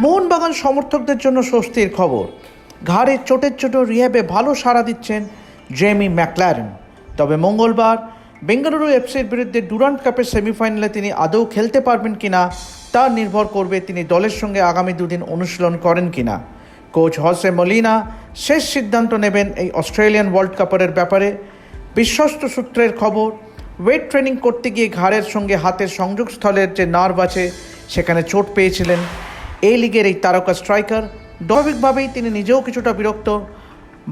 মোহনবাগান সমর্থকদের জন্য স্বস্তির খবর। ঘাড়ে চোটের চোট রিহ্যাবে ভালো সাড়া দিচ্ছেন জেমি ম্যাকলারেন। তবে মঙ্গলবার বেঙ্গালুরু এফসির বিরুদ্ধে ডুরান্ট কাপের সেমিফাইনালে তিনি আদৌ খেলতে পারবেন কিনা, তা নির্ভর করবে তিনি দলের সঙ্গে আগামী দুদিন অনুশীলন করেন কিনা। কোচ হসে মলিনা শেষ সিদ্ধান্ত নেবেন এই অস্ট্রেলিয়ান ওয়ার্ল্ড কাপের ব্যাপারে। বিশ্বস্ত সূত্রের খবর, ওয়েট ট্রেনিং করতে গিয়ে ঘাড়ের সঙ্গে হাতের সংযোগস্থলের যে নার্ভ আছে, সেখানে চোট পেয়েছিলেন এই লিগের এই তারকা স্ট্রাইকার, স্বাভাবিকভাবেই তিনি নিজেও কিছুটা বিরক্ত।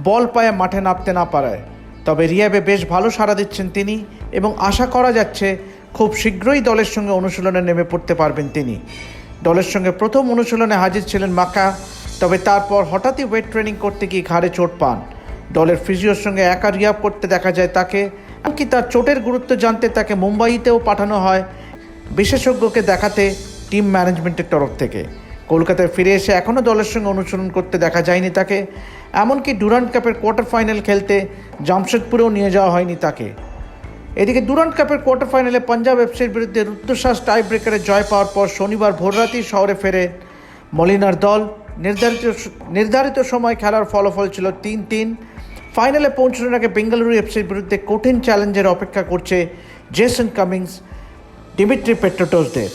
বল পায়ে মাঠে নামতে না পারায়। তবে রিয়াবে বেশ ভালো সাড়া দিচ্ছেন তিনি এবং আশা করা যাচ্ছে খুব শীঘ্রই দলের সঙ্গে অনুশীলনে নেমে পড়তে পারবেন তিনি। দলের সঙ্গে প্রথম অনুশীলনে হাজির ছিলেন মাকা, তবে তারপর হঠাৎই ওয়েট ট্রেনিং করতে গিয়ে ঘাড়ে চোট পান। দলের ফিজিওর সঙ্গে একা রিয়াব করতে দেখা যায় তাকে, এমনকি তার চোটের গুরুত্ব জানতে তাকে মুম্বাইতেও পাঠানো হয়। বিশেষজ্ঞকে দেখাতে টিম ম্যানেজমেন্টের তরফ থেকে। কলকাতায় ফিরে এসে এখনও দলের সঙ্গে অনুসরণ করতে দেখা যায়নি তাকে। এমনকি ডুরান্ট কাপের কোয়ার্টার ফাইনাল খেলতে জামশেদপুরেও নিয়ে যাওয়া হয়নি তাকে। এদিকে ডুরান্ট কাপের কোয়ার্টার ফাইনালে পাঞ্জাব এফসির বিরুদ্ধে রুদ্ধশ্বাস টাই ব্রেকারে জয় পাওয়ার পর শনিবার ভোররাতেই শহরে ফেরে মলিনার দল। নির্ধারিত নির্ধারিত সময় খেলার ফলাফল ছিল তিন তিন ফাইনালে পৌঁছানোর আগে বেঙ্গালুরু এফসির বিরুদ্ধে কঠিন চ্যালেঞ্জের অপেক্ষা করছে জেসন কামিংস, ডিমিট্রি পেট্রোটোসদের।